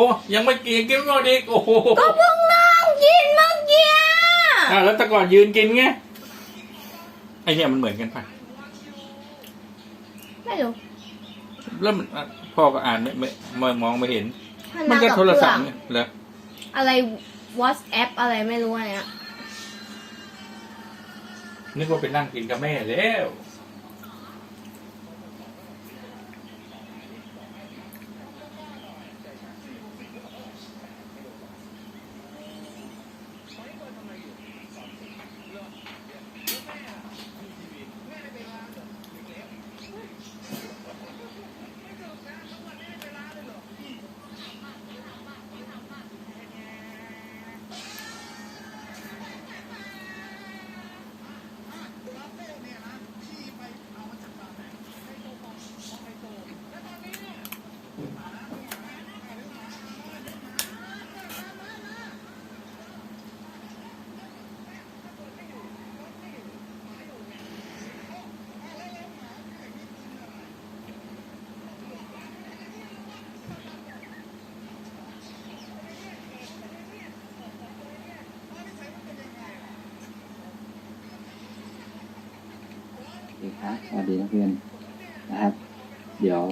อ้ยังไม่กินกินก่อนอีกโอ้โหก็เพิ่งนั่งกินเมื่อกี้อะอะแล้วแต่ก่อนยืนกินไงไอเนี่ยมันเหมือนกันปะไม่รู้แล้วมันอะพ่อก็อ่านไม่ไม่ไม่มองไม่เห็น มันมันมาก็กับโทรศัพท์เคเนี่ยเหรออะไร WhatsApp อะไรไม่รู้อันเนี้ยนึกว่าไปนั่งกินกับแม่แล้ว ดีครับสวัสดีนักเรียนนะครับ เดี๋ยว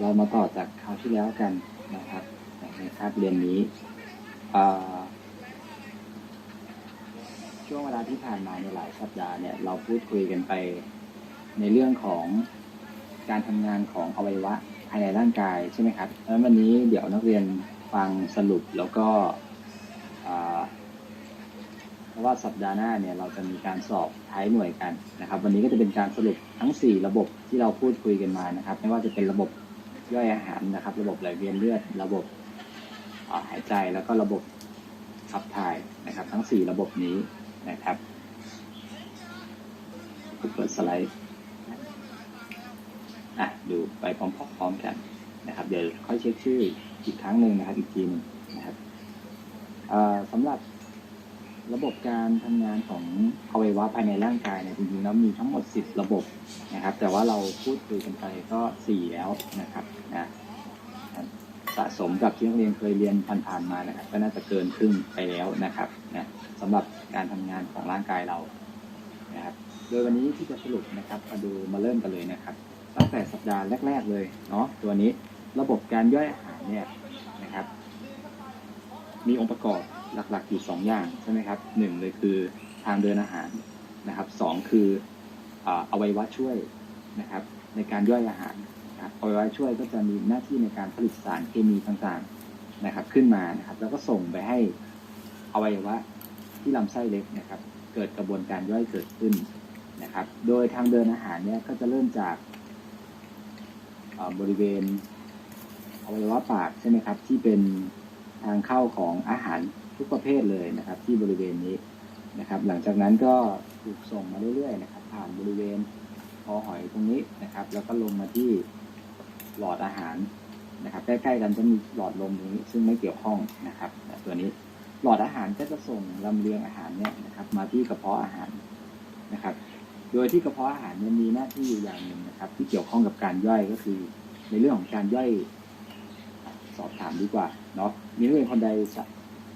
เรามาต่อจากคราวที่แล้วกันนะครับในคาบเรียนนี้ ช่วงเวลาที่ผ่านมาในหลายสัปดาห์เนี่ยเราพูดคุยกันไปในเรื่องของการทำงานของอวัยวะภายในร่างกายใช่ไหมครับแล้ววันนี้เดี๋ยวนักเรียนฟังสรุปแล้วก็ ราะว่าสัปดาห์หน้าเนี่ยเราจะมีการสอบท้ายหน่วยกันนะครับ วันนี้ก็จะเป็นการสรุปทั้ง 4 ระบบที่เราพูดคุยกันมานะครับ ไม่ว่าจะเป็นระบบย่อยอาหารนะครับ ระบบไหลเวียนเลือด ระบบหายใจแล้วก็ระบบขับถ่ายนะครับ ทั้ง 4 ระบบนี้นะครับเปิดสไลด์อะดูไปพร้อมๆกันนะครับ เดี๋ยวค่อยเช็คชื่ออีกครั้งหนึ่งนะครับอีกทีนึงนะครับสำหรับ ระบบการทำงานของอวัยวะภายในร่างกายเนี่ยจริงๆแล้วมีทั้งหมด 10 ระบบนะครับ แต่ว่าเราพูดคุยกันไปก็ 4 แล้วนะครับนะสะสมกับที่นักเรียนเคยเรียนผ่านๆมานะครับ ก็น่าจะเกินครึ่งไปแล้วนะครับนะสำหรับการทำงานของร่างกายเรานะครับโดยวันนี้ที่จะสรุปนะครับมาดูมาเริ่มกันเลยนะครับตั้งแต่สัปดาห์แรก ๆ เลยเนาะตัวนี้ระบบการย่อยอาหารเนี่ย มีองค์ประกอบหลักๆอยู่สองอย่างใช่ไหมครับหนึ่งเลยคือทางเดินอาหารนะครับสองคืออวัยวะช่วยนะครับในการย่อยอาหารนะครับอวัยวะช่วยก็จะมีหน้าที่ในการผลิตสารเคมีต่างๆนะครับขึ้นมานะครับแล้วก็ส่งไปให้อวัยวะที่ลำไส้เล็กนะครับเกิดกระบวนการย่อยเกิดขึ้นนะครับ โดยทางเดินอาหารเนี่ยก็จะเริ่มจากบริเวณอวัยวะปากใช่ไหมครับที่เป็น ทางเข้าของอาหารทุกประเภทเลยนะครับ ที่บริเวณนี้นะครับ หลังจากนั้นก็ถูกส่งมาเรื่อยๆนะครับ ผ่านบริเวณคอหอยตรงนี้นะครับ แล้วก็ลงมาที่หลอดอาหารนะครับใกล้ๆกันจะมีหลอดลมตรงนี้ซึ่งไม่เกี่ยวข้องนะครับตัวนี้หลอดอาหารก็จะส่งลำเลียงอาหารเนี่ยนะครับ มาที่กระเพาะอาหารนะครับ โดยที่กระเพาะอาหารเนี่ยมีหน้าที่อยู่อย่างหนึ่งนะครับ ที่เกี่ยวข้องกับการย่อยก็คือ ในเรื่องของการย่อยสอบถามดีกว่า เนาะมีนักเรียนคนใดจะ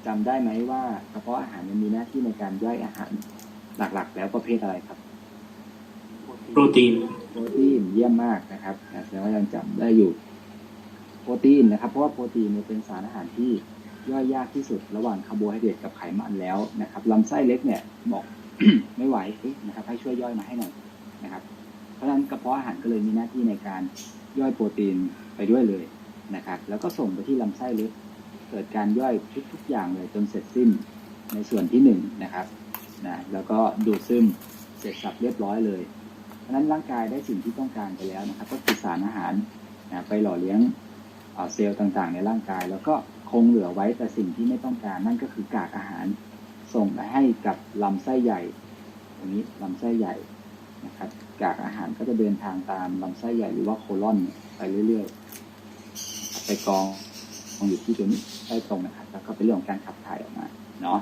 จำได้ไหมว่ากระเพาะอาหารมันมีหน้าที่ในการย่อยอาหารหลักๆ แล้วประเภทอะไรครับ โปรตีน โปรตีนเยี่ยมมากนะครับนะแสดงว่ายังจำได้อยู่ โปรตีนนะครับ เพราะว่าโปรตีนเนี่ยเป็นสารอาหารที่ย่อยยากที่สุดระหว่างคาร์โบไฮเดรตกับไขมันแล้วนะครับลำไส้เล็กเนี่ยบอกไม่ไหวเอ๊ะนะครับให้ช่วยย่อยมาให้หน่อยนะครับ เพราะฉะนั้นกระเพาะอาหารก็เลยมีหน้าที่ในการย่อยโปรตีนไปด้วยเลยนะครับ แล้วก็ส่งไปที่ลำไส้เล็ก เกิดการย่อยทุกๆอย่างเลยจนเสร็จสิ้นในส่วนที่หนึ่งนะครับนะแล้วก็ดูดซึมเสร็จสับเรียบร้อยเลย เพราะฉะนั้นร่างกายได้สิ่งที่ต้องการไปแล้วนะครับ ก็คือสารอาหารนะไปหล่อเลี้ยงเเซลล์ต่างๆ ในร่างกาย แล้วก็คงเหลือไว้แต่สิ่งที่ไม่ต้องการนั่นก็คือกากอาหาร ส่งไปให้กับลำไส้ใหญ่ตรงนี้ลำไส้ใหญ่นะครับกากอาหารก็จะเดินทางตามลำไส้ใหญ่หรือว่าโคลอนไปเรื่อยๆ ไปกอง กองอยู่ที่ตัวนี้ใต้ตรงนะครับแล้วก็เป็นเรื่องของการขับถ่ายออกมาเนาะ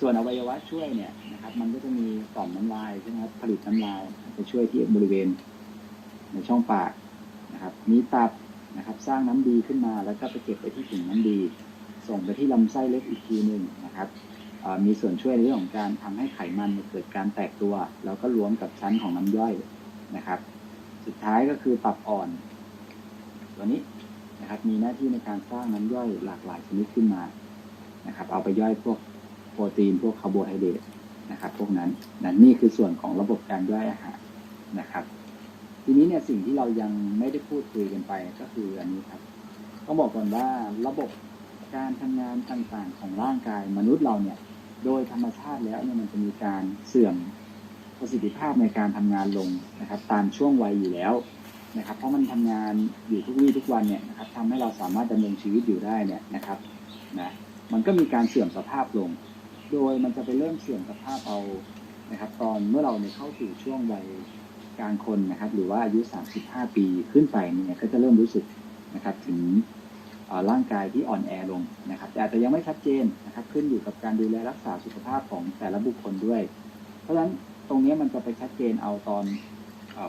ส่วนอวัยวะช่วยเนี่ยนะครับ มันก็จะมีต่อมน้ำลายใช่ไหมครับผลิตน้ำลายไปช่วยที่บริเวณ ในช่องปากนะครับ มีตับนะครับ สร้างน้ำดีขึ้นมา แล้วก็ไปเก็บไปที่ถุงน้ำดี ส่งไปที่ลำไส้เล็กอีกทีหนึ่งนะครับมีส่วนช่วยในเรื่องของการทำให้ไขมันเกิดการแตกตัว แล้วก็รวมกับชั้นของน้ำย่อยนะครับ สุดท้ายก็คือตับอ่อน ตัวนี้ นะครับ มีหน้าที่ในการสร้างน้ำย่อยหลากหลายชนิดขึ้นมานะครับ เอาไปย่อยพวกโปรตีนพวกคาร์โบไฮเดรตนะครับ พวกนั้นนั่นนี่คือส่วนของระบบการย่อยอาหารนะครับ ทีนี้เนี่ยสิ่งที่เรายังไม่ได้พูดคุยกันไปก็คืออันนี้ครับต้องบอกก่อนว่าระบบการทำงานต่างๆของร่างกายมนุษย์เราเนี่ย โดยธรรมชาติแล้วเนี่ยมันจะมีการเสื่อมประสิทธิภาพในการทำงานลงนะครับ ตามช่วงวัยอยู่แล้ว นะครับเพราะมันทำงานอยู่ทุกวี่ทุกวันเนี่ยนะครับทำให้เราสามารถดำเนินชีวิตอยู่ได้เนี่ยนะครับนะมันก็มีการเสื่อมสภาพลง โดยมันจะไปเริ่มเสื่อมสภาพเอานะครับ ตอนเมื่อเราเนี่ยเข้าสู่ช่วงวัยกลางคนนะครับ หรือว่าอายุ 35 ปีขึ้นไปเนี่ยก็จะเริ่มรู้สึกนะครับถึงร่างกายที่อ่อนแอลงนะครับ แต่อาจจะยังไม่ชัดเจนนะครับ ขึ้นอยู่กับการดูแลรักษาสุขภาพของแต่ละบุคคลด้วย เพราะฉะนั้นตรงนี้มันจะไปชัดเจนเอาตอน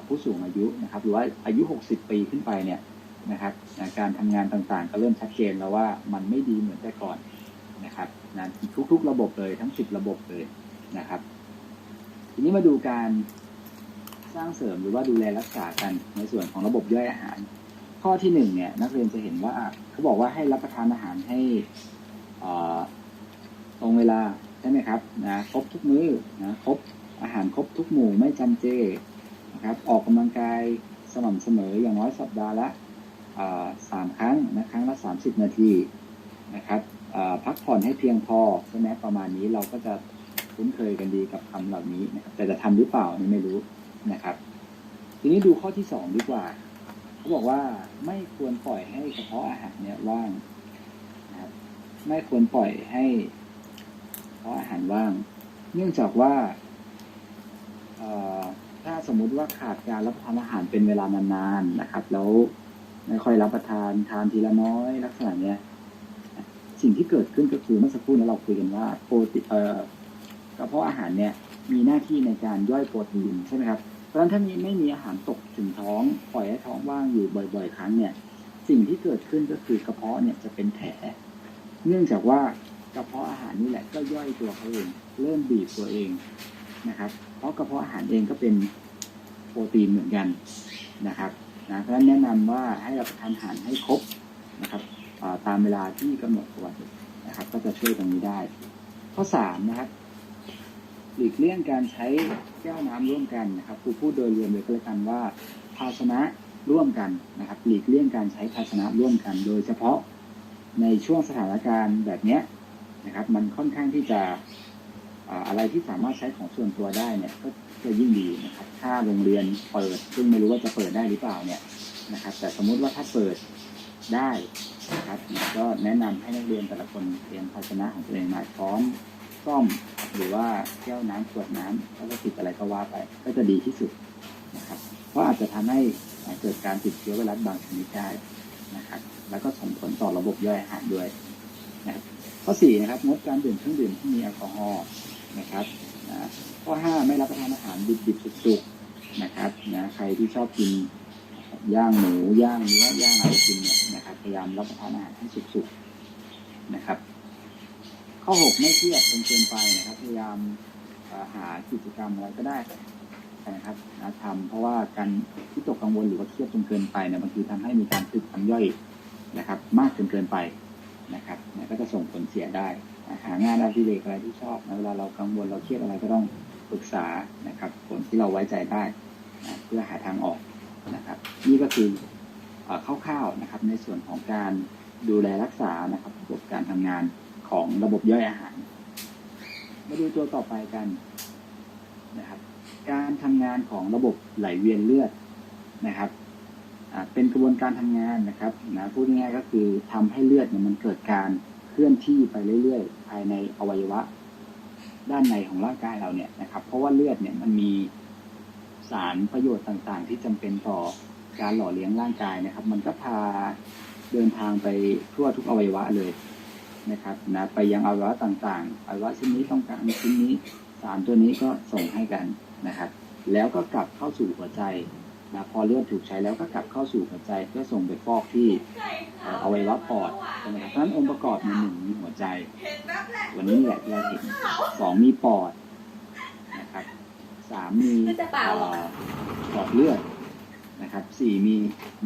ผู้สูงอายุนะครับ หรือว่าอายุ 60 ปีขึ้นไปเนี่ยนะครับนะการทำงานต่างๆ ก็เริ่มชัดเจนแล้วว่ามันไม่ดีเหมือนแต่ก่อนนะครับนะทุกๆ ระบบเลยทั้ง 10 ระบบเลยนะครับ ทีนี้มาดูการสร้างเสริมหรือว่าดูแลรักษากันในส่วนของระบบย่อยอาหาร ข้อที่หนึ่งเนี่ยนักเรียนจะเห็นว่าเขาบอกว่าให้รับประทานอาหารให้ตรงเวลาใช่ไหมครับนะครบทุกมื้อนะครบอาหารครบทุกหมู่ไม่จำเจ นะครับ ออกกำลังกายสม่ำเสมออย่างน้อยสัปดาห์ละสามครั้งนะครั้งละสามสิบนาทีนะครับพักผ่อนให้เพียงพอใช่ไหมประมาณนี้เราก็จะคุ้นเคยกันดีกับคำเหล่านี้นะครับ แต่จะทำหรือเปล่านี่ไม่รู้นะครับ ทีนี้ดูข้อที่สองดีกว่าเขาบอกว่าไม่ควรปล่อยให้กระเพาะอาหารเนี่ยว่างนะครับไม่ควรปล่อยให้กระเพาะอาหารว่าง เนื่องจากว่าออ ถ้าสมมุติว่าขาดการรับประทานอาหารเป็นเวลานานๆนะครับ แล้วไม่ค่อยรับประทานทานทีละน้อยลักษณะเนี้ยสิ่งที่เกิดขึ้นก็คือเมื่อสักครู่นี้เราคุยกันว่าโปรตีเอ่อกระเพาะอาหารเนี่ยมีหน้าที่ในการย่อยโปรตีนใช่ไหมครับเพราะฉะนั้นถ้ามีไม่มีอาหารตกถึงท้องปล่อยให้ท้องว่างอยู่บ่อย ๆ ครั้งเนี่ย สิ่งที่เกิดขึ้นก็คือกระเพาะเนี่ยจะเป็นแผล เนื่องจากว่ากระเพาะอาหารนี่แหละก็ย่อยตัวเขาเองเริ่มบีบตัวเองนะครับ เพราะกระเพาะอาหารเองก็เป็นโปรตีนเหมือนกันนะครับนะเพราะฉะนั้นแนะนำว่าให้รับประทานอาหารให้ครบนะครับตามเวลาที่กำหนดเอาไว้นะครับ ก็จะช่วยตรงนี้ได้ ข้อสามนะครับหลีกเลี่ยงการใช้แก้วน้ำร่วมกันนะครับครูพูดโดยรวมเลยก็แล้วกันว่า ภาชนะร่วมกันนะครับ หลีกเลี่ยงการใช้ภาชนะร่วมกัน โดยเฉพาะในช่วงสถานการณ์แบบเนี้ยนะครับ มันค่อนข้างที่จะ อะไรที่สามารถใช้ของส่วนตัวได้เนี่ยก็จะยิ่งดีนะครับถ้าโรงเรียนเปิด ซึ่งไม่รู้ว่าจะเปิดได้หรือเปล่าเนี่ยนะครับ แต่สมมุติว่าถ้าเปิดได้นะครับก็แนะนำให้นักเรียนแต่ละคนเตรียมภาชนะของตัวเองมาพร้อมซ่อมหรือว่าแก้วน้ำขวดน้ำแล้วก็ติดอะไรก็ว่าไป ก็จะดีที่สุดนะครับเพราะอาจจะทำให้เกิดการติดเชื้อไวรัสบางชนิดได้นะครับ แล้วก็ส่งผลต่อระบบย่อยอาหารด้วยนะครับข้อสี่นะครับงดการดื่มเครื่องดื่มที่มีแอลกอฮอล์ นะครับนะข้อห้าไม่รับประทานอาหารดิบๆสุกๆนะครับนะใครที่ชอบกินย่างหมูย่างเนื้อย่างอะไรกินเนี่ยนะครับพยายามรับประทานอาหารที่สุกๆนะครับ ข้อหกไม่เครียดจนเกินไปนะครับ พยายามหากิจกรรมอะไรก็ได้นะครับนะทำเพราะว่าการที่ตกกังวลหรือว่าเครียดจนเกินไปเนี่ยบางทีทำให้มีการตึกทำย่อยนะครับ มากจนเกินไปนะครับก็จะส่งผลเสียได้ หางานอดิเรกอะไรที่ชอบนะเวลาเรากังวลเราเครียดอะไรก็ต้องปรึกษานะครับคนที่เราไว้ใจได้นะเพื่อหาทางออกนะครับ นี่ก็คือเอ่อคร่าวๆนะครับ ในส่วนของการดูแลรักษานะครับระบบการทำงานของระบบย่อยอาหาร มาดูตัวต่อไปกันนะครับ การทำงานของระบบไหลเวียนเลือดนะครับเป็นกระบวนการทำงานนะครับนะพูดง่ายๆก็คือทำให้เลือดเนี่ยมันเกิดการเคลื่อนที่ไปเรื่อยๆ ภายในอวัยวะ ด้านในของร่างกายเราเนี่ยนะครับ เพราะว่าเลือดเนี่ยมันมีสารประโยชน์ต่างๆ ที่จำเป็นต่อการหล่อเลี้ยงร่างกายนะครับ มันก็พาเดินทางไปทั่วทุกอวัยวะเลยนะครับนะไปยังอวัยวะต่างๆอวัยวะชิ้นนี้ต้องการชิ้นนี้สารตัวนี้ก็ส่งให้กันนะครับ แล้วก็กลับเข้าสู่หัวใจ นะพอเลือดถูกใช้แล้วก็กลับเข้าสู่หัวใจเพื่อส่งไปฟอกที่เอ่ออวัยวะปอดใช่ไหมครับเพราะฉะนั้นองค์ประกอบในหนึ่งมีหัวใจ วันนี้แหละที่เราเห็นสองมีปอดนะครับสามมีไม่จะเปล่าหรอเอ่อหลอดเลือดนะครับสี่มี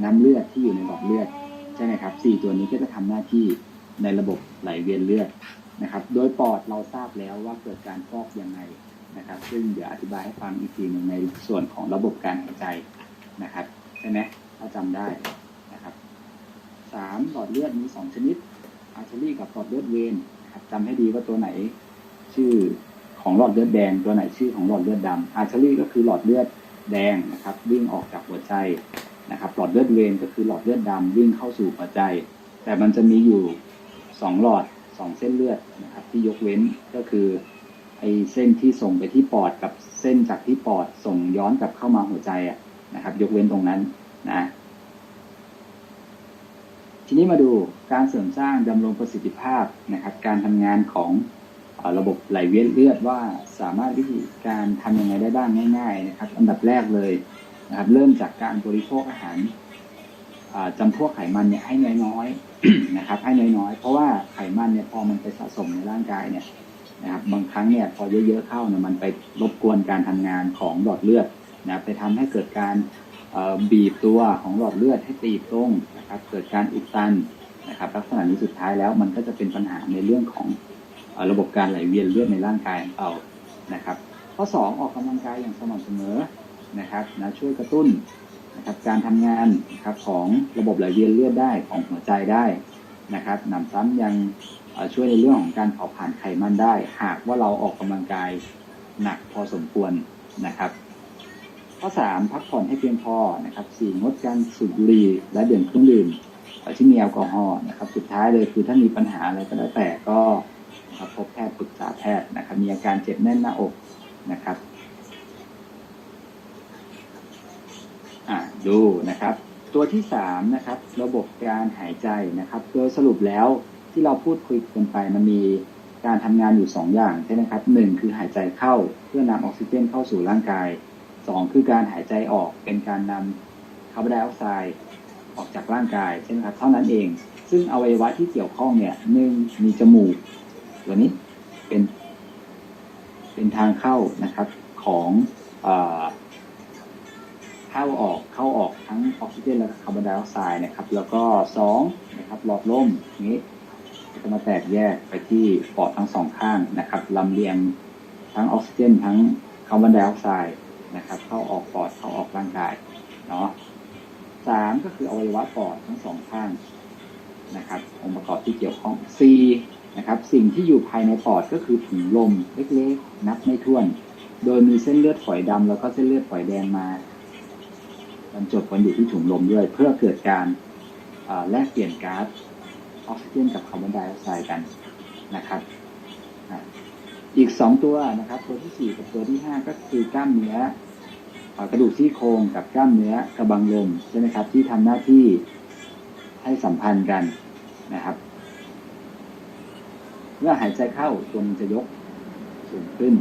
น้ำเลือดที่อยู่ในหลอดเลือดใช่ไหมครับสี่ตัวนี้ก็จะทำหน้าที่ในระบบไหลเวียนเลือดนะครับ โดยปอดเราทราบแล้วว่าเกิดการฟอกยังไงนะครับ ซึ่งเดี๋ยวอธิบายให้ฟังอีกทีหนึ่งในส่วนของระบบการหายใจ นะครับ ใช่ไหมถ้าจำได้นะครับสามหลอดเลือดมีสองชนิดอาร์เทอรี่กับหลอดเลือดเวนนะครับจำให้ดีว่าตัวไหน ชื่อของหลอดเลือดแดง ตัวไหนชื่อของหลอดเลือดดำอาร์เทอรี่ก็คือหลอดเลือดแดงนะครับ วิ่งออกจากหัวใจนะครับ หลอดเลือดเวนก็คือหลอดเลือดดำวิ่งเข้าสู่หัวใจ แต่มันจะมีอยู่สองหลอดสองเส้นเลือดนะครับ ที่ยกเว้นก็คือไอ้เส้นที่ส่งไปที่ปอดกับเส้นจากที่ปอดส่งย้อนกลับเข้ามาหัวใจอะ นะครับ ยกเว้นตรงนั้นนะ ทีนี้มาดูการเสริมสร้างดำรงประสิทธิภาพนะครับ การทำงานของอระบบไหลเวียนเลือดว่าสามารถวิธีการทำยังไงได้บ้างง่าย ๆ นะครับ อันดับแรกเลยนะครับ เริ่มจากการบริโภคอาหารอ่าจำพวกไขมันเนี่ยให้น้อยๆนะครับ ให้น้อยๆ เพราะว่าไขมันเนี่ยพอมันไปสะสมในร่างกายเนี่ยนะครับ บางครั้งเนี่ยพอเยอะๆเข้าเนี่ยมันไปรบกวนการทำงานของหลอดเลือด นะไปทำให้เกิดการบีบตัวของหลอดเลือดให้ตีบตรงนะครับเกิดการอุดตันนะครับลักษณะนี้สุดท้ายแล้วมันก็จะเป็นปัญหาในเรื่องของอระบบการไหลเวียนเลือดในร่างกายของเรานะครับ ข้อ 2 ออกกำลังกายอย่างสม่ำเสมอนะครับนะช่วยกระตุ้นนะครับการทำงานนะครับของระบบไหลเวียนเลือดได้ของหัวใจได้นะครับนำซ้ำยังช่วยในเรื่องของการเผาผลาญไขมันได้ หากว่าเราออกกำลังกายหนักพอสมควรนะครับ ข้อสามพักผ่อนให้เพียงพอนะครับสี่งดการสูบบุหรี่และดื่มเครื่องดื่มที่มีแอลกอฮอล์นะครับ สุดท้ายเลยคือถ้ามีปัญหาอะไรก็แล้วแต่ก็พบแพทย์ปรึกษาแพทย์นะครับ มีอาการเจ็บแน่นหน้าอกนะครับดูนะครับ ตัวที่สามนะครับ ระบบการหายใจนะครับ โดยสรุปแล้วที่เราพูดคุยกันไปมันมีการทำงานอยู่สองอย่างใช่ไหมครับหนึ่งคือหายใจเข้าเพื่อนำออกซิเจนเข้าสู่ร่างกาย สองคือการหายใจออกเป็นการนำคาร์บอนไดออกไซด์ออกจากร่างกายใช่ไหมครับเท่านั้นเอง ซึ่งอวัยวะที่เกี่ยวข้องเนี่ยหนึ่งมีจมูกตัวนี้เป็นเป็นทางเข้านะครับของเอ่อเข้าออกเข้าออกทั้งออกซิเจนและคาร์บอนไดออกไซด์นะครับ แล้วก็สองนะครับหลอดลมนี้จะมาแตกแยกไปที่ปอดทั้งสองข้างนะครับลำเลียงทั้งออกซิเจน ทั้งคาร์บอนไดออกไซด์ นะครับ เข้าออกปอดเข้าออกร่างกายเนาะสามก็คืออวัยวะปอดทั้งสองข้างนะครับ องค์ประกอบที่เกี่ยวข้องสี่นะครับ สิ่งที่อยู่ภายในปอดก็คือถุงลมเล็กๆ นับไม่ถ้วน โดยมีเส้นเลือดฝอยดำแล้วก็เส้นเลือดฝอยแดงมาบรรจบกันอยู่ที่ถุงลมด้วย เพื่อเกิดการแลกเปลี่ยนก๊าซออกซิเจนกับคาร์บอนไดออกไซด์กันนะครับ อีกสองตัวนะครับ ตัวที่สี่กับตัวที่ห้าก็คือกล้ามเนื้อกระดูกซี่โครงกับกล้ามเนื้อกระบังลมใช่ไหมครับ ที่ทำหน้าที่ให้สัมพันธ์กันนะครับ เมื่อหายใจเข้าตัวมันจะยกสูงขึ้น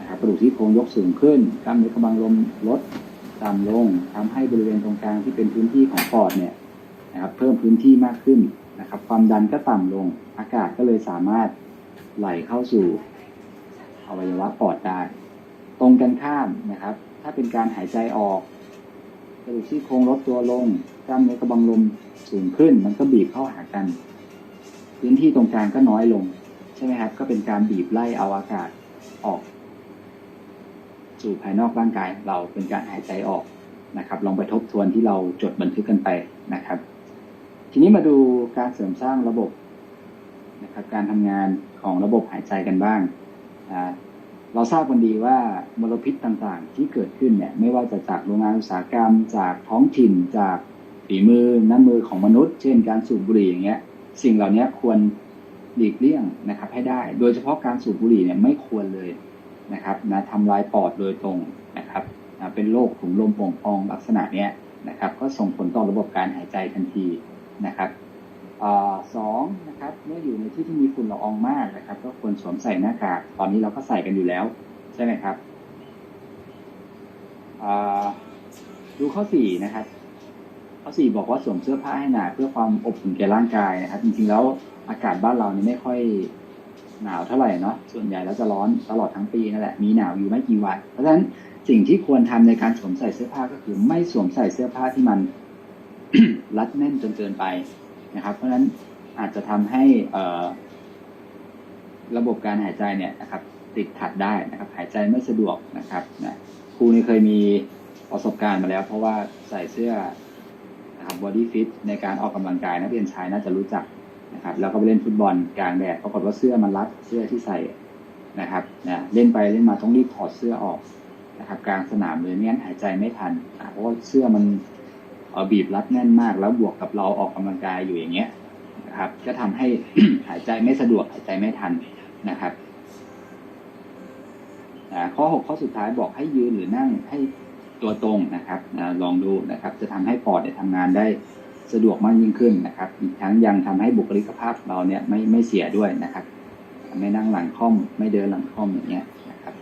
นะครับกระดูกที่โครงยกสูงขึ้น กล้ามเนื้อกระบังลมลดต่ำลงทำให้บริเวณตรงกลางที่เป็นพื้นที่ของปอดเนี่ยนะครับ เพิ่มพื้นที่มากขึ้นนะครับ ความดันก็ต่ำลง อากาศก็เลยสามารถ ไหลเข้าสู่อวัยวะปอดได้ตรงกันข้ามนะครับ ถ้าเป็นการหายใจออกกระดูกซี่โครงลดตัวลงกล้ามเนื้อกระบังลมสูงขึ้น มันก็บีบเข้าหากัน พื้นที่ตรงกลางก็น้อยลง ใช่ไหมครับ ก็เป็นการบีบไล่เอาอากาศออก สู่ภายนอกร่างกายเราเป็นการหายใจออกนะครับ ลองไปทบทวนที่เราจดบันทึกกันไปนะครับ ทีนี้มาดูการเสริมสร้างระบบ นะครับการทำงานของระบบหายใจกันบ้างเราทราบกันดีว่ามลพิษต่างๆ ที่เกิดขึ้นเนี่ยไม่ว่าจะจากโรงงานอุตสาหกรรม จากท้องถิ่นจากฝีมือน้ำมือของมนุษย์ เช่น การสูบบุหรี่อย่างเงี้ยสิ่งเหล่านี้ควรหลีกเลี่ยงนะครับให้ได้ โดยเฉพาะการสูบบุหรี่เนี่ยไม่ควรเลยนะครับนะทำลายปอดโดยตรงนะครับนะเป็นโรคถุงลมโป่งพองลักษณะเนี้ยนะครับก็ส่งผลต่อระบบการหายใจทันทีนะครับ สองนะครับเมื่ออยู่ในที่ที่มีฝุ่นละอองมากนะครับ ก็ควรสวมใส่หน้ากากตอนนี้เราก็ใส่กันอยู่แล้ว ใช่ไหมครับดูข้อสี่นะครับ ข้อสี่บอกว่าสวมเสื้อผ้าให้หนาเพื่อความอบอุ่นแก่ร่างกายนะครับ จริงๆแล้วอากาศบ้านเรานี่ไม่ค่อยหนาวเท่าไหร่เนาะส่วนใหญ่แล้วจะร้อนตลอดทั้งปีนั่นแหละมีหนาวอยู่ไม่กี่วัน เพราะฉะนั้นสิ่งที่ควรทำในการสวมใส่เสื้อผ้าก็คือ ไม่สวมใส่เสื้อผ้าที่มันรัดแน่นจนเกินไป นะครับ เพราะฉะนั้นอาจจะทำให้เอระบบการหายใจเนี่ยนะครับ ติดขัดได้นะครับ หายใจไม่สะดวกนะครับนะครูนี่เคยมีประสบการณ์มาแล้ว เพราะว่าใส่เสื้อนะครับบอดี้ฟิตในการออกกำลังกายนักเรียนชายน่าจะรู้จักนะครับ แล้วก็ไปเล่นฟุตบอลกลางแดดปรากฏว่าเสื้อมันรัดเสื้อที่ใส่นะครับนะเล่นไปเล่นมาต้องรีบถอดเสื้อออกนะครับ กลางสนามเลยไม่งั้นหายใจไม่ทันเพราะว่าเสื้อมัน บีบรัดแน่นมาก แล้วบวกกับเราออกกำลังกายอยู่อย่างเงี้ยนะครับ ก็ทำให้หายใจไม่สะดวกหายใจไม่ทันนะครับข้อหกข้อสุดท้ายบอกให้ยืนหรือนั่งให้ตัวตรงนะครับลองดูนะครับ จะทำให้ปอดเนี่ยทำงานได้สะดวกมากยิ่งขึ้นนะครับ อีกทั้งยังทำให้บุคลิกภาพเราเนี่ยไม่ไม่เสียด้วยนะครับ ไม่นั่งหลังค่อม ไม่เดินหลังค่อมอย่างเงี้ยนะครับ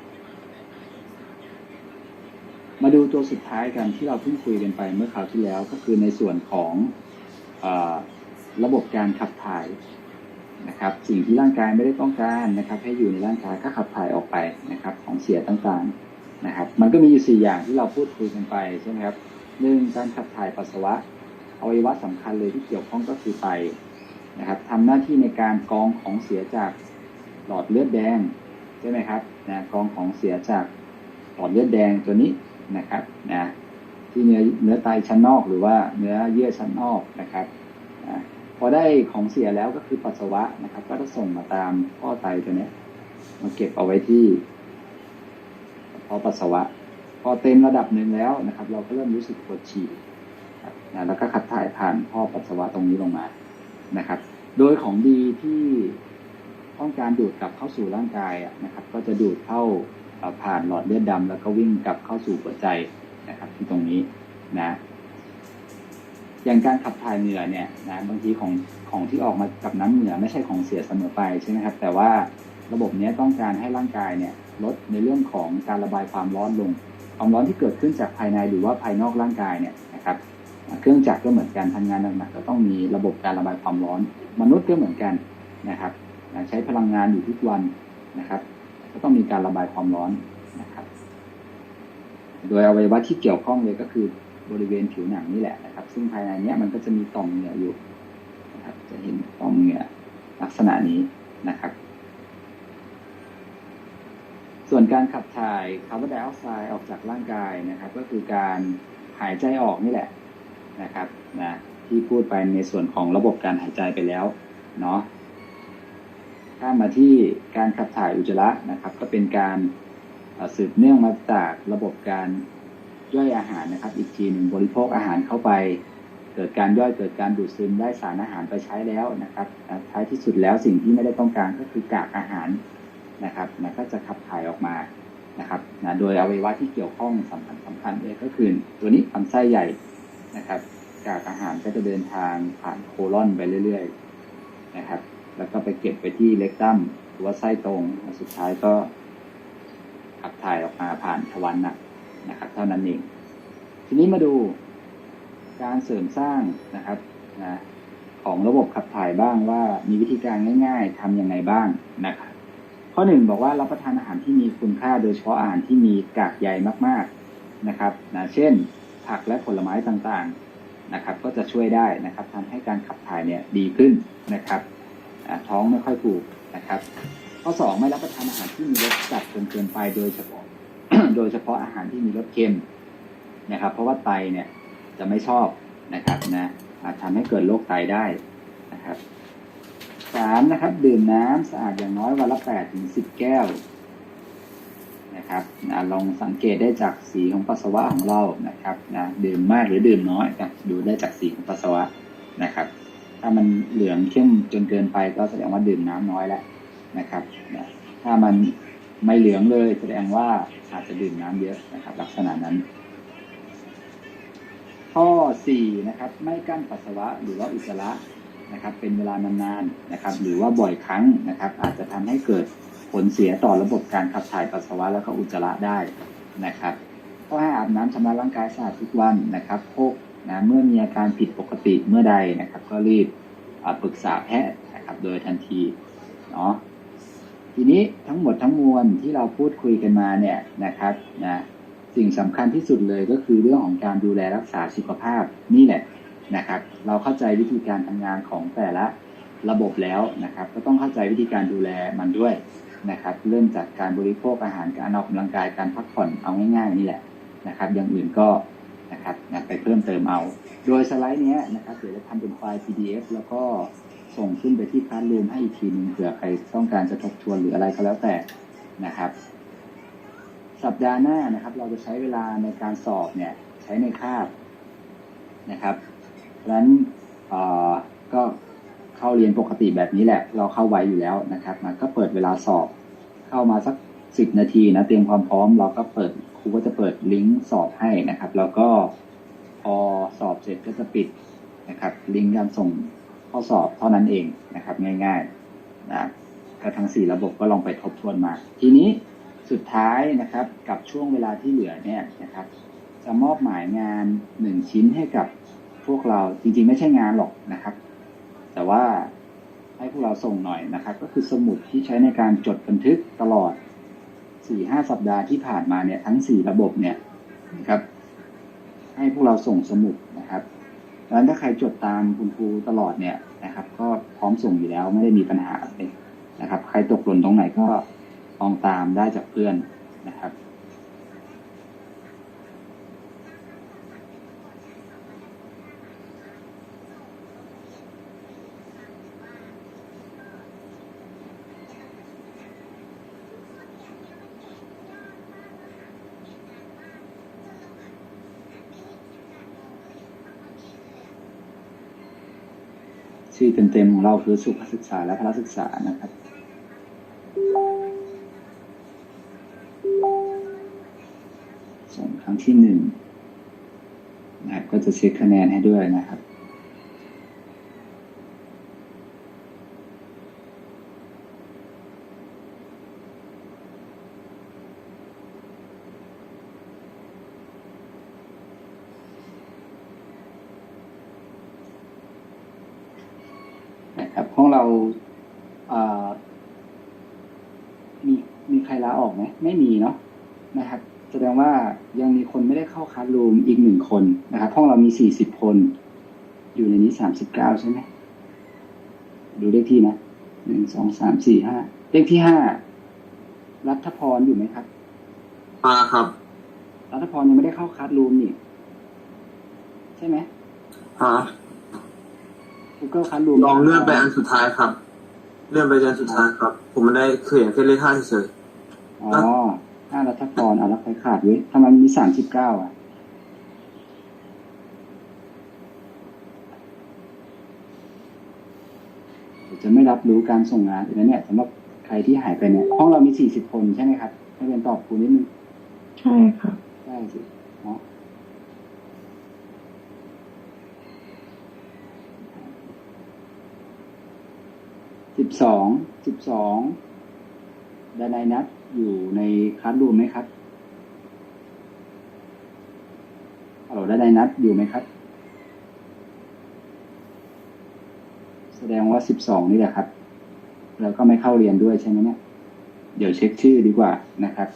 มาดูตัวสุดท้ายกันที่เราเพิ่งคุยกันไปเมื่อคราวที่แล้วก็คือในส่วนของอระบบการขับถ่ายนะครับ สิ่งที่ร่างกายไม่ได้ต้องการนะครับ ให้อยู่ในร่างกายก็ขับถ่ายออกไปนะครับ ของเสียต่างๆนะครับ มันก็มีอยู่สี่อย่างที่เราพูดคุยกันไปใช่ไหมครับหนึ่งการขับถ่ายปัสสาวะอวัยวะสำคัญเลยที่เกี่ยวข้องก็คือไตนะครับทำหน้าที่ในการกรองของเสียจากหลอดเลือดแดงใช่ไหมครับนะกรองของเสียจากหลอดเลือดแดงตัวนี้ นะครับนะที่เนื้อเนื้อไตชั้นนอกหรือว่าเนื้อเยื่อชั้นนอกนะครับนะพอได้ของเสียแล้วก็คือปัสสาวะนะครับ ก็จะส่งมาตามท่อไตตัวนี้มาเก็บเอาไว้ที่ท่อปัสสาวะ พอเต็มระดับหนึ่งแล้วนะครับ เราก็เริ่มรู้สึกปวดฉี่นะแล้วก็ขับถ่ายผ่านท่อปัสสาวะตรงนี้ลงมานะครับ โดยของดีที่ต้องการดูดกลับเข้าสู่ร่างกายนะครับ ก็จะดูดเข้า ผ่านหลอดเลือดดำแล้วก็วิ่งกลับเข้าสู่หัวใจนะครับ ที่ตรงนี้นะ อย่างการขับถ่ายเหงื่อเนี่ยนะบางทีของของที่ออกมากับน้ำเหงื่อไม่ใช่ของเสียเสมอไปใช่ไหมครับ แต่ว่าระบบเนี้ยต้องการให้ร่างกายเนี่ยลดในเรื่องของการระบายความร้อนลงความร้อนที่เกิดขึ้นจากภายในหรือว่าภายนอกร่างกายเนี่ยนะครับเครื่องจักรก็เหมือนกันทำงานหนักๆก็ต้องมีระบบการระบายความร้อน มนุษย์ก็เหมือนกันนะครับ ใช้พลังงานอยู่ทุกวันนะครับ ก็ต้องมีการระบายความร้อนนะครับ โดยอวัยวะที่เกี่ยวข้องเลยก็คือบริเวณผิวหนังนี่แหละนะครับ ซึ่งภายในเนี้ยมันก็จะมีต่อมเหงื่ออยู่นะครับ จะเห็นต่อมเหงื่อลักษณะนี้นะครับ ส่วนการขับถ่ายคาร์บอนไดออกไซด์ออกจากร่างกายนะครับ ก็คือการหายใจออกนี่แหละนะครับนะที่พูดไปในส่วนของระบบการหายใจไปแล้วเนาะ ข้ามมาที่การขับถ่ายอุจจาระนะครับ ก็เป็นการสืบเนื่องมาจากระบบการย่อยอาหารนะครับ อีกทีหนึ่งบริโภคอาหารเข้าไป เกิดการย่อยเกิดการดูดซึมได้สารอาหารไปใช้แล้วนะครับท้ายที่สุดแล้วสิ่งที่ไม่ได้ต้องการก็คือกากอาหารนะครับนะก็จะขับถ่ายออกมานะครับนะโดยอวัยวะที่เกี่ยวข้องสำคัญสำคัญเลยก็คือตัวนี้ลำไส้ใหญ่นะครับ กากอาหารก็จะเดินทางผ่านโคลอนไปเรื่อย ๆ นะครับ แล้วก็ไปเก็บไปที่เล็กดั้มหรือว่าไส้ตรงสุดท้ายก็ขับถ่ายออกมาผ่านทวารหนักนะครับ เท่านั้นเอง ทีนี้มาดูการเสริมสร้างนะครับนะของระบบขับถ่ายบ้างว่ามีวิธีการง่าย ๆทำยังไงบ้างนะครับข้อหนึ่งบอกว่ารับประทานอาหารที่มีคุณค่าโดยเฉพาะอาหารที่มีกากใยมากๆนะครับนะเช่น ผักและผลไม้ต่างๆนะครับ ก็จะช่วยได้นะครับทำให้การขับถ่ายเนี่ยดีขึ้นนะครับ ท้องไม่ค่อยผูกนะครับ ข้อสองไม่รับประทานอาหารที่มีรสจัดจนเกินไปโดยเฉพาะ โดยเฉพาะอาหารที่มีรสเค็มนะครับ เพราะว่าไตเนี่ยจะไม่ชอบนะครับนะอาจทำให้เกิดโรคไตได้นะครับสามนะครับ ดื่มน้ำสะอาดอย่างน้อยวันละแปดถึงสิบแก้วนะครับนะลองสังเกตได้จากสีของปัสสาวะของเรานะครับนะดื่มมากหรือดื่มน้อยนะดูได้จากสีของปัสสาวะนะครับ ถ้ามันเหลืองเข้มจนเกินไปก็แสดงว่าดื่มน้ำน้อยแล้วนะครับ ถ้ามันไม่เหลืองเลยแสดงว่าอาจจะดื่มน้ำเยอะนะครับ ลักษณะนั้น ข้อสี่นะครับ ไม่กั้นปัสสาวะหรือว่าอุจจาระนะครับ เป็นเวลานานๆนะครับ หรือว่าบ่อยครั้งนะครับ อาจจะทำให้เกิดผลเสียต่อระบบการขับถ่ายปัสสาวะแล้วก็อุจจาระได้นะครับข้อห้าอาบน้ำชำระร่างกายสะอาดทุกวันนะครับพก นะเมื่อมีอาการผิดปกติเมื่อใดนะครับ ก็รีบปรึกษาแพทย์นะครับโดยทันทีเนาะทีนี้ทั้งหมดทั้งมวลที่เราพูดคุยกันมาเนี่ยนะครับนะสิ่งสำคัญที่สุดเลยก็คือเรื่องของการดูแลรักษาสุขภาพนี่แหละนะครับ เราเข้าใจวิธีการทำงานของแต่ละระบบแล้วนะครับ ก็ต้องเข้าใจวิธีการดูแลมันด้วยนะครับ เริ่มจากการบริโภคอาหารการออกกำลังกายการพักผ่อนเอาง่ายๆนี่แหละนะครับ อย่างอื่นก็ นะครับนะไปเพิ่มเติมเอา โดยสไลด์นี้นะครับเดี๋ยวจะทำเป็นไฟล์ PDF แล้วก็ส่งขึ้นไปที่คลาสรูมให้อีกทีหนึงเผื่อใครต้องการจะทบทวนหรืออะไรก็แล้วแต่นะครับ สัปดาห์หน้านะครับ เราจะใช้เวลาในการสอบเนี่ย ใช้ในคาบนะครับเพราะฉะนั้นก็เข้าเรียนปกติแบบนี้แหละ เราเข้าไวอยู่แล้วนะครับมันก็เปิดเวลาสอบเข้ามาสักสิบนาทีนะเตรียมความพร้อมเราก็เปิด รูก็จะเปิดลิงก์สอบให้นะครับ แล้วก็พอสอบเสร็จก็จะปิดนะครับ ลิงก์การส่งข้อสอบเท่านั้นเองนะครับ ง่ายๆนะก็ทั้งสี่ระบบก็ลองไปทบทวนมา ทีนี้สุดท้ายนะครับกับช่วงเวลาที่เหลือเนี่ยนะครับ จะมอบหมายงานหนึ่งชิ้นให้กับพวกเราจริงๆ ไม่ใช่งานหรอกนะครับ แต่ว่าให้พวกเราส่งหน่อยนะครับ ก็คือสมุดที่ใช้ในการจดบันทึกตลอด สี่ห้าสัปดาห์ที่ผ่านมาเนี่ยทั้งสี่ระบบเนี่ยนะครับ ให้พวกเราส่งสมุดนะครับดังนั้นถ้าใครจดตามคุณครูตลอดเนี่ยนะครับ ก็พร้อมส่งอยู่แล้วไม่ได้มีปัญหาเลยนะครับ ใครตกหล่นตรงไหนก็ลองตามได้จากเพื่อนนะครับ ชื่อเต็มๆของเราคือสุขศึกษาและพละศึกษานะครับ ส่งครั้งที่หนึ่งนะครับก็จะเช็คคะแนนให้ด้วยนะครับ นะครับห้องเราเอ่อมีมีใครลาออก ไหมไม่มีเนาะนะครับ แสดงว่ายังมีคนไม่ได้เข้าคลาสรูมอีกหนึ่งคนนะครับห้องเรามีสี่สิบคน อยู่ในนี้สามสิบเก้าใช่ไหมดูเลขที่นะหนึ่งสองสามสี่ห้าเลขที่ห้ารัฐพรอยู่ไหมครับมาครับ รัฐพรยังไม่ได้เข้าคลาสรูมนี่ใช่ไหมฮะ Google คลาสรูมลองเลื่อนไปอันสุดท้ายครับ เลื่อนไปอันสุดท้ายครับ ผมไม่ได้เคยเห็นแค่เลขห้าเฉย อ๋อห้ารัฐพรอะแล้วใครขาดเว้ยทำไมมันมีสามสิบเก้าอะเดี๋ยวจะไม่รับรู้การส่งงานอีกแล้วเนี่ยสำหรับใครที่หายไปเนี่ย ห้องเรามีสี่สิบคนใช่ไหมครับ ให้เรียนตอบครูนิดนึง ใช่ค่ะได้สิเนาะสิบสองสิบสอง ดานายนัดอยู่ในคลาสรูมไหมครับฮัลโหลดานายนัดอยู่ไหมครับ แสดงว่าสิบสองนี่แหละครับ แล้วก็ไม่เข้าเรียนด้วยใช่ไหมเนี่ย เดี๋ยวเช็คชื่อดีกว่านะครับ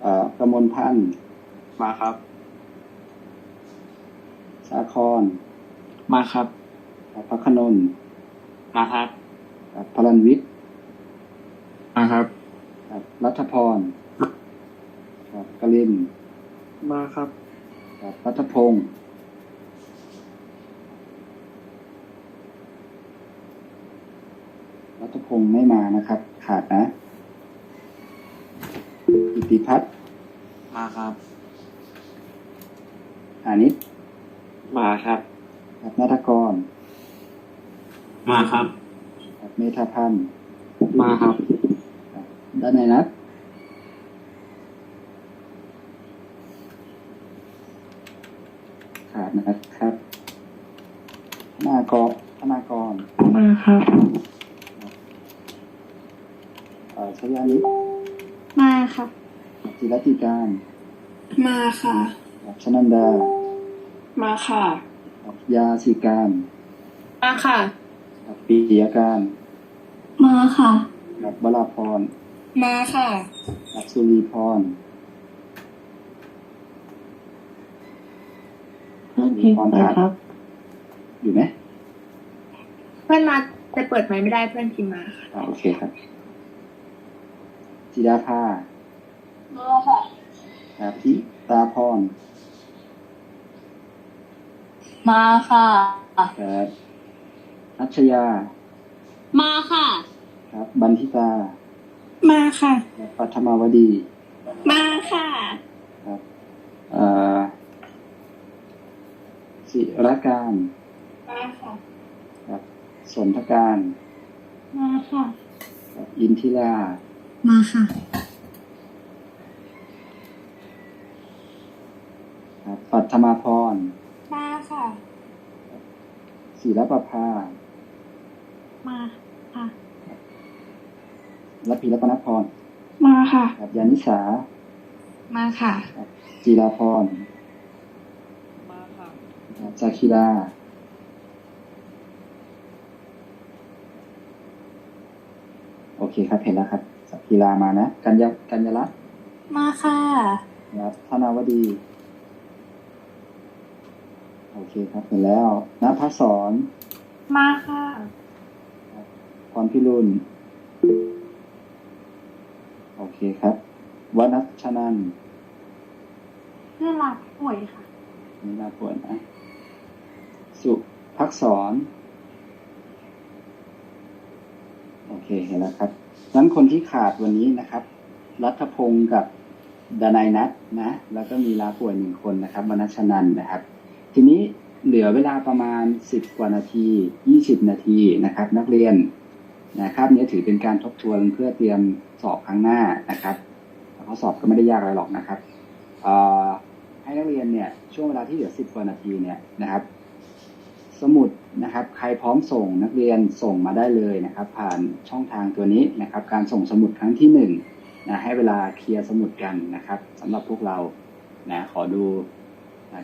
เอ่อกมลพันธ์มาครับ สาครมาครับพักขนนท์มาครับครับพลันวิทย์มาครับครับรัฐพรครับกลินมาครับครับรัฐพงศ์รัฐพงศ์ไม่มานะครับ ขาดนะกิติพัฒน์มาครับอานิต มาครับครับนัทกร มาครับ ครับเมธาพันธ์มาครับด้านในนัดขาดนะครับธนากรธนากรมาครับ เอ่อชยาลิศมาค่ะ จิรติการมาค่ะชนันดา มาค่ะ ยาสิการมาค่ะ ปียการมาค่ะวราพรมาค่ะสุรีพรเพื่อนพิมพ์ไปครับ อยู่ไหมเพื่อนมาแต่เปิดไมค์ไม่ได้เพื่อนพิมพ์มาค่ะอ่าโอเคครับจิดาภามาค่ะครับพิตาพร มาค่ะ ครับอัชยา มาค่ะ ครับบันทิตา มาค่ะครับปัทมาวดี มาค่ะครับเอ่อศิรการ มาค่ะ ครับสนทการ มาค่ะครับอินทิรา มาค่ะ ครับปัทมาพรมาค่ะ ศิรประภามาค่ะและพีรัตนพร มาค่ะครับยานิสา มาค่ะครับจีราพร มาค่ะครับจาคิราโอเคครับเห็นแล้วครับสักกีฬามานะ กัญญากัญญาลัตน์มาค่ะครับธนาวดีโอ เคครับเห็นแล้วณพัสรมาค่ะพรพิรุณโอเคครับวนัชนันท์เพื่อนรักป่วยค่ะนี่น่าปวดนะ สุพักษรโอเคเห็นแล้วครับนั้นคนที่ขาดวันนี้นะครับ รัฐพงศ์กับดนายนัทนะ แล้วก็มีลาป่วยหนึ่งคนนะครับมนัชนันท์นะครับ ทีนี้เหลือเวลาประมาณสิบกว่านาทียี่สิบนาทีนะครับ นักเรียนนะครับนี้ถือเป็นการทบทวนเพื่อเตรียมสอบครั้งหน้านะครับข้อสอบก็ไม่ได้ยากอะไรหรอกนะครับให้นักเรียนเนี่ยช่วงเวลาที่เหลือสิบกว่านาทีเนี่ยนะครับ สมุดนะครับ ใครพร้อมส่งนักเรียนส่งมาได้เลยนะครับ ผ่านช่องทางตัวนี้นะครับ การส่งสมุดครั้งที่หนึ่งนะให้เวลาเคลียร์สมุดกันนะครับสำหรับพวกเรานะขอดู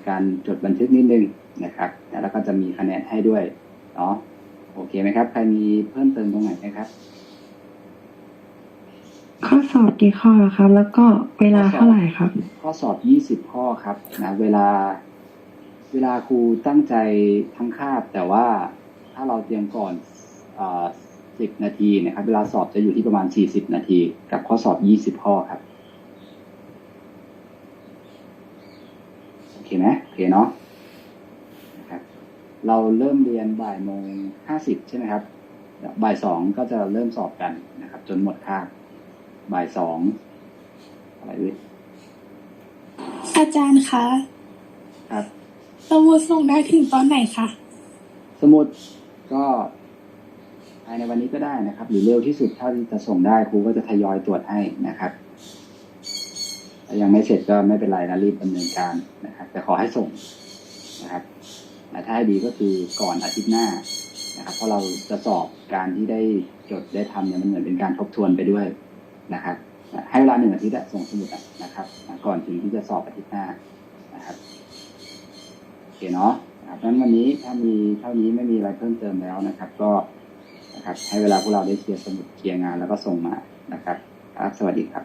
การจดบันทึกนิดนึงนะครับนะแล้วก็จะมีคะแนนให้ด้วยเนาะโอเคไหมครับ ใครมีเพิ่มเติมตรงไหนไหมครับ ข้อสอบกี่ข้อแล้วครับ แล้วก็เวลาเท่าไหร่ครับ ข้อสอบ20ข้อครับนะเวลา เวลาครูตั้งใจทั้งคาบ แต่ว่าถ้าเราเตรียมก่อนอ่า10นาทีนะครับ เวลาสอบจะอยู่ที่ประมาณ40นาที กับข้อสอบ20ข้อครับ โอ เคไหมโอเคเนาะนะครับ เราเริ่มเรียนบ่ายโมง50ใช่ไหมครับบ่ายสองก็จะเริ่มสอบกันนะครับ จนหมดคาบบ่ายสองอะไรด้วยอาจารย์คะครับสมุดส่งได้ถึงตอนไหนคะสมุดก็ภายในวันนี้ก็ได้นะครับ หรือเร็วที่สุดเท่าที่จะส่งได้ครูก็จะทยอยตรวจให้นะครับ ถ้ายังไม่เสร็จก็ไม่เป็นไรนะรีบดำเนินการนะครับ แต่ขอให้ส่งนะครับแต่ถ้าให้ดีก็คือก่อนอาทิตย์หน้านะครับ เพราะเราจะสอบการที่ได้จดได้ทำเนี่ยมันเหมือนเป็นการทบทวนไปด้วยนะครับ ให้เวลาหนึ่งอาทิตย์ส่งสมุดนะครับ ก่อนถึงที่จะสอบอาทิตย์หน้านะครับโอเคเนาะนะครับนั้นวันนี้ถ้ามีเท่านี้ไม่มีอะไรเพิ่มเติมแล้วนะครับ ก็นะครับ ให้เวลาพวกเราได้เคลียร์สมุดเคลียร์งานแล้วก็ส่งมานะครับครับสวัสดีครับ